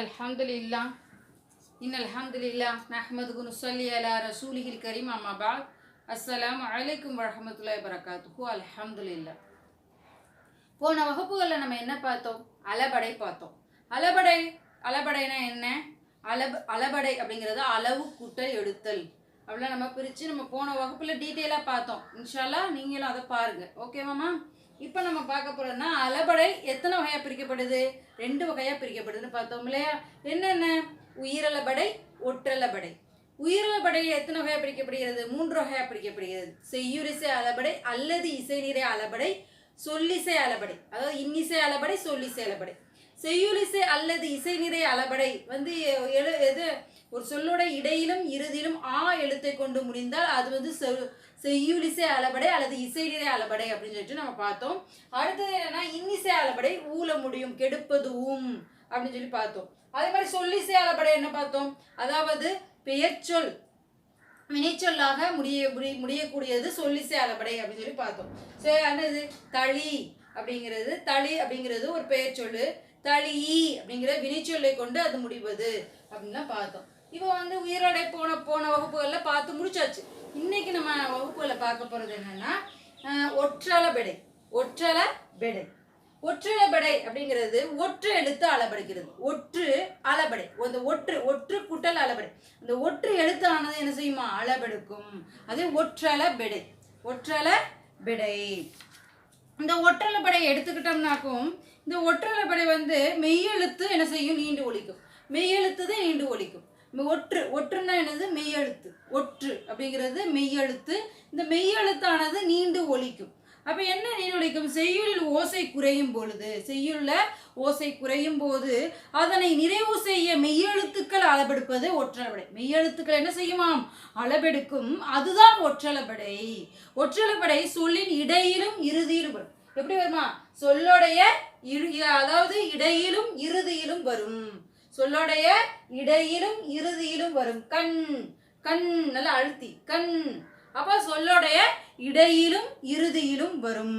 الحمد لله إن الحمد لله نحمده ونصلي على رسوله الكريم أما بعد السلام عليكم ورحمة الله وبركاته الحمد لله போன வகுப்புகளில் நம்ம என்ன பார்த்தோம் அளபடை பார்த்தோம் அளபடை அளபடைனா என்ன அளப அளபடை அப்படிங்கிறது அளவு கூட்டல் எடுத்தல் அப்படிலாம் நம்ம பிரித்து நம்ம போன வகுப்பில் டீட்டெயிலாக பார்த்தோம் இன்ஷால்லா நீங்களும் அதை பாருங்க ஓகேவாம்மா இப்போ நம்ம பார்க்க போகிறோம்னா அளபடை எத்தனை வகையாக பிரிக்கப்படுது? ரெண்டு வகையாக பிரிக்கப்படுதுன்னு பார்த்தோம் இல்லையா? என்னென்ன? உயிரளபடை ஒற்றளபடை உயிரலபடை எத்தனை வகையாக பிரிக்கப்படுகிறது? மூன்று வகையாக பிரிக்கப்படுகிறது. செய்யுரிசை அளபடை அல்லது இசை நிறை அளபடை சொல்லிசை அளபடை அதாவது இன்னிசை அளபடை சொல்லிசை அளபடை செய்யுளிசை அல்லது இசை நிறை அளபடை வந்து எழு எது? ஒரு சொல்லோட இடையிலும் இறுதியிலும் ஆ எழுத்தை கொண்டு முடிந்தால் அது வந்து செய்யுளிசை அளபடை அல்லது இசை அளபடை அப்படின்னு சொல்லிட்டு நம்ம பார்த்தோம். அடுத்தது என்னன்னா இன்னிசை அளபடை ஊல முடியும் கெடுப்பது ஊம் அப்படின்னு சொல்லி பார்த்தோம். அதே மாதிரி சொல்லிசை அளபடை என்ன பார்த்தோம்? அதாவது பெயர்ச்சொல் வினைச்சொல்லாக முடிய முடி- முடியக்கூடியது சொல்லிசை அளபடை அப்படின்னு சொல்லி பார்த்தோம். சரி என்னது? தளி அப்படிங்கிறது தளி அப்படிங்கிறது ஒரு பெயர் சொல்லு. தளி அப்படிங்கிற வினைச்சொல்லை கொண்டு அது முடிவது அப்படின்னு பார்த்தோம். இப்போ வந்து உயிரடை போன போன வகுப்புகளில் பார்த்து முடிச்சாச்சு. இன்னைக்கு நம்ம வகுப்புகளில் பார்க்க போகிறது என்னன்னா அஹ், ஒற்றளபெடை ஒற்றளபெடை ஒற்றளபடை அப்படிங்கிறது ஒற்று எழுத்து அளபடுகிறது ஒற்று அளபடை. அந்த ஒற்று ஒற்று குட்டல் அளபடை. அந்த ஒற்று எழுத்து ஆனது என்ன செய்யுமா? அளபெடுக்கும். அது ஒற்றளபெடை ஒற்றளபெடை இந்த ஒற்றளபடை எடுத்துக்கிட்டோம்னாக்கும் இந்த ஒற்றளபடை வந்து மெய்யெழுத்து என்ன செய்யும்? நீண்டு ஒழிக்கும் மெய்யெழுத்து தான் நீண்டு ஒழிக்கும் ஒற்று ஒற்றுன்னா என்னது? மெய்யெழுத்து. ஒற்று அப்படிங்கிறது மெய்யெழுத்து. இந்த மெய்யெழுத்தானது நீண்டு ஒழிக்கும் அப்போ என்ன நீண்டு ஒழிக்கும் செய்யுளில் ஓசை குறையும் பொழுது செய்யுள்ள ஓசை குறையும் போது அதனை நிறைவு செய்ய மெய்யெழுத்துக்கள் அளபெடுப்பது ஒற்றளபடை மெய்யெழுத்துக்கள் என்ன செய்யுமாம்? அளபெடுக்கும் அதுதான் ஒற்றளபடை ஒற்றளபடை சொல்லின் இடையிலும் இறுதியிலும் வரும். எப்படி வருமா? சொல்லுடைய அதாவது இடையிலும் இறுதியிலும் வரும். சொல்லோடைய இடையிலும் இறுதியிலும் வரும் கண் கண் நல்லா அழுத்தி கண். அப்ப சொல்லோடைய இடையிலும் இறுதியிலும் வரும்.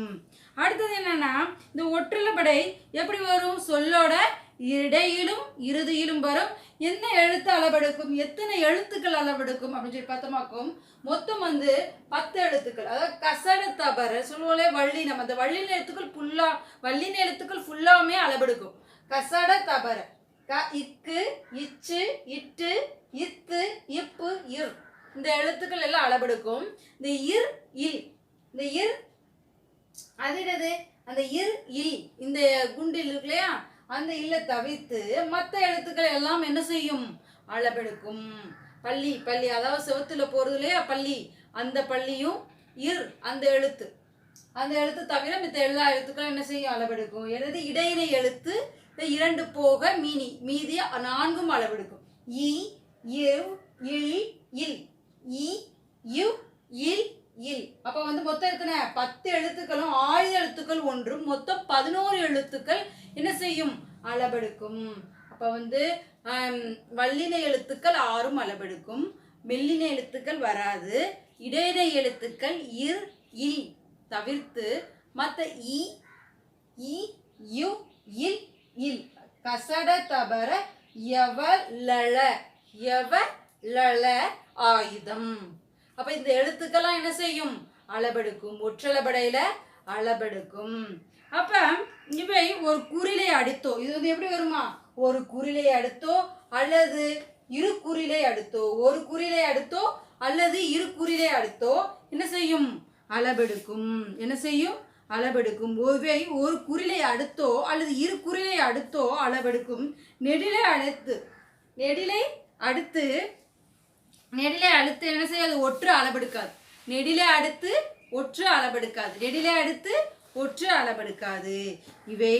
அடுத்தது என்னன்னா இந்த ஒற்றளபடை எப்படி வரும்? சொல்லோட இடையிலும் இறுதியிலும் வரும். என்ன எழுத்து அளவெடுக்கும்? எத்தனை எழுத்துக்கள் அளவெடுக்கும்? அப்படின்னு சொல்லி பார்த்தோமாக்கும் மொத்தம் வந்து பத்து எழுத்துக்கள். அதாவது கசட தபர சொல்லுவோலே வள்ளினம் அந்த வள்ளின எழுத்துக்கள் ஃபுல்லா வள்ளின எழுத்துக்கள் ஃபுல்லாமே அளவெடுக்கும். கசட தபரை. க இக்கு இச்சு இட்டு இத்து இப்பு இர். இந்த எழுத்துக்கள் எல்லாம் அளவெடுக்கும். இந்த இர் இல் இந்த இர் அது என்னது? அந்த இர் இல் இந்த குண்டில் இருக்கு இல்லையா? அந்த இல்ல தவிர்த்து மற்ற எழுத்துக்கள் எல்லாம் என்ன செய்யும்? அளவெடுக்கும். பள்ளி பள்ளி. அதாவது செவத்துல போறது இல்லையா? பள்ளி. அந்த பள்ளியும் இர் அந்த எழுத்து. அந்த எழுத்து தவிர மித்த எல்லா எழுத்துக்களும் என்ன செய்யும்? அளவெடுக்கும். எனது இடையினை எழுத்து இரண்டு போக மீனி மீதி நான்கும் அளவெடுக்கும். இ இல் இல். இ யு இல் இல். அப்போ வந்து மொத்தம் எத்தனை? பத்து எழுத்துக்களும் ஆயுத எழுத்துக்கள் ஒன்றும். மொத்தம் பதினோரு எழுத்துக்கள் என்ன செய்யும்? அளவெடுக்கும். அப்போ வந்து வல்லின எழுத்துக்கள் ஆறும் அளவெடுக்கும். மெல்லின எழுத்துக்கள் வராது. இடையின எழுத்துக்கள் இர் இல். தவிர்த்து மற்ற இ இ யு இல் இல். கசட தபர எவலள எவலள ஆயுதம். அப்ப இந்த எழுத்துக்கெல்லாம் என்ன செய்யும்? அளபெடுக்கும். ஒற்றளபடையில அளபெடுக்கும். அப்ப இவை ஒரு குறிலை அடுத்தோ இது வந்து எப்படி வருமா? ஒரு குறிலை அடுத்தோ அல்லது இரு குறிலை அடுத்தோ ஒரு குறிலை அடுத்தோ அல்லது இரு குறிலை அடுத்தோ என்ன செய்யும்? அளபெடுக்கும் என்ன செய்யும்? அளவெடுக்கும். ஒவ்வை ஒரு குறிலை அடுத்தோ அல்லது இரு குறிலை அடுத்தோ அளவெடுக்கும். நெடிலை அடுத்து நெடிலை அடுத்து நெடிலை அடுத்து என்ன செய்யாது ஒற்று அளவெடுக்காது. நெடிலை அடுத்து ஒற்று அளவெடுக்காது. நெடிலை அடுத்து ஒற்று அளவெடுக்காது. இவை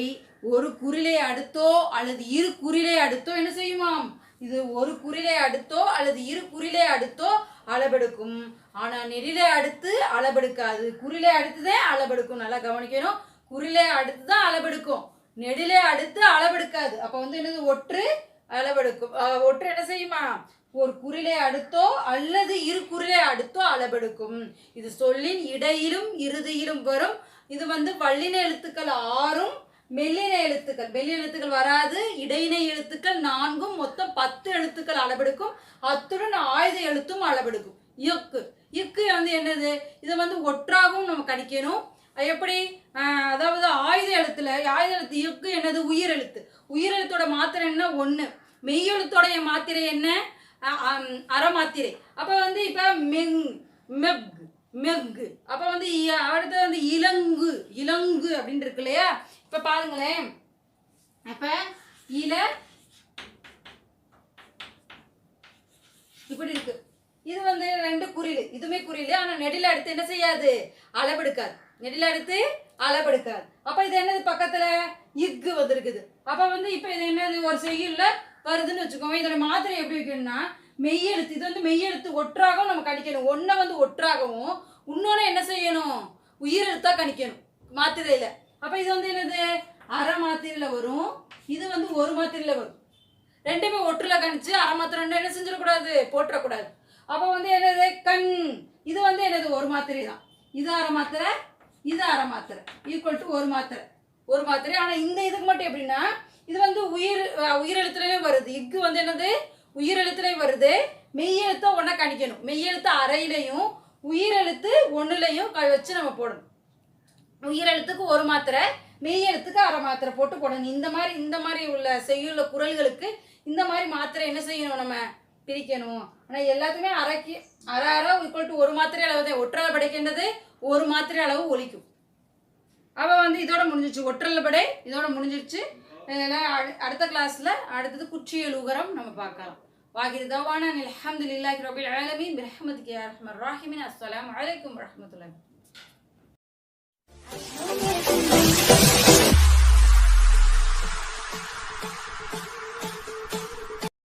ஒரு குறிலை அடுத்தோ அல்லது இரு குறிலை அடுத்தோ என்ன செய்யுமாம்? இது ஒரு குறிலை அடுத்தோ அல்லது இரு குறிலை அடுத்தோ அளபெடுக்கும். ஆனா நெறிலே அடுத்து அளபெடுக்காது. குறிலே அடுத்துதான் அளபெடுக்கும். நல்லா கவனிக்கணும். குறிலே அடுத்து தான் அளபெடுக்கும். நெடிலே அடுத்து அளவெடுக்காது அப்ப வந்து என்னது? ஒற்று அளவெடுக்கும் ஒற்று என்ன செய்யுமா? ஒரு குறிலே அடுத்தோ அல்லது இரு குறிலே அடுத்தோ அளவெடுக்கும் இது சொல்லின் இடையிலும் இறுதியிலும் வரும். இது வந்து வல்லின எழுத்துக்கள் ஆறும் மெல்லின எழுத்துக்கள். மெல்லின எழுத்துக்கள் வராது. இடையினை எழுத்துக்கள் நான்கும் மொத்தம் பத்து எழுத்துக்கள் அளவெடுக்கும். அத்துடன் ஆயுத எழுத்தும் அளவெடுக்கும். இக்கு இக்கு வந்து என்னது? இதை வந்து ஒற்றாகவும் நம்ம கணிக்கணும். அது எப்படி? அதாவது ஆயுத எழுத்துல ஆயுத எழுத்து இக்கு என்னது? உயிரெழுத்து உயிரெழுத்தோட மாத்திரை என்ன? ஒன்று மெய்யெழுத்தோடைய மாத்திரை என்ன? அ- அம், அறமாத்திரை அப்போ வந்து இப்போ மெங் மெக் மெக் அப்போ வந்து அடுத்தது வந்து இலங்கு. இலங்கு அப்படின்னு இருக்கு இல்லையா? இப்போ பாருங்களேன். அப்போ இல இப்படி இருக்கு. இது வந்து ரெண்டு குறியில் இதுவுமே குறியில் ஆனால் நெடில் அடுத்து என்ன செய்யாது? அளவெடுக்காது. நெடில் அடுத்து அளவெடுக்காது. அப்போ இது என்னது பக்கத்தில்? இக்கு வந்துருக்குது. அப்போ வந்து இப்போ இது என்னது? ஒரு செய்யுள்ள வருதுன்னு வச்சுக்கோங்க இதோட மாத்திரை எப்படி வைக்கணும்னா மெய்யெழுத்து இது வந்து மெய்யெழுத்து ஒற்றாகவும் நம்ம கணிக்கணும். ஒன்றை வந்து ஒற்றாகவும் இன்னொன்று என்ன செய்யணும்? உயிரெழுத்தாக கணிக்கணும். மாத்திரையில். அப்போ இது வந்து என்னது? அரை மாத்திரையில் வரும். இது வந்து ஒரு மாத்திரையில் வரும். ரெண்டுமே ஒற்றுல கணிச்சு அரை மாத்திரை ரெண்டும் என்ன செஞ்சிடக்கூடாது? போட்டுறக்கூடாது. அப்போ வந்து என்னது? கண். இது வந்து என்னது? ஒரு மாத்திரை தான். இது அரை மாத்திரை இது அரை மாத்திரை. ஈக்குவல் டு ஒரு மாத்திரை. ஒரு மாத்திரை. ஆனால் இந்த இதுக்கு மட்டும் எப்படின்னா இது வந்து உயிர் அஹ், வருது. இக்கு வந்து என்னது? உயிரெழுத்துலேயும் வருது. மெய்யெழுத்தை ஒன்றா கணிக்கணும். மெய்யெழுத்து அறையிலையும் உயிரெழுத்து ஒன்றுலையும் க வச்சு நம்ம போடணும். உயிரெழுத்துக்கு ஒரு மாத்திரை மெய்யெழுத்துக்கு அரை மாத்திரை போட்டு போடணும் இந்த மாதிரி இந்த மாதிரி உள்ள செய்யுள்ள குரல்களுக்கு இந்த மாதிரி மாத்திரை என்ன செய்யணும் நம்ம? பிரிக்கணும். ஆனால் எல்லாத்துமே அரைக்கு அரை அரை ஈக்குவல் டு ஒரு மாத்திரை அளவு தான். ஒற்றால் படைக்கின்றது ஒரு மாத்திரை அளவு ஒலிக்கும். அவள் வந்து இதோட முடிஞ்சிச்சு ஒற்றல் படை இதோட முடிஞ்சிருச்சு. அடு- அடுத்த கிளாஸில் அடுத்தது குச்சியல் உகரம் நம்ம பார்க்கலாம். வாகிர் தவானா அலமதுல்லாஹி ரபில் ஆலமீன். பிரஹ்மதிக்கு கே ரஹ்மர் ராஹிமின். அஸ்ஸலாமு அலைக்கும் வரஹ்மத்துல்லாஹி Okay.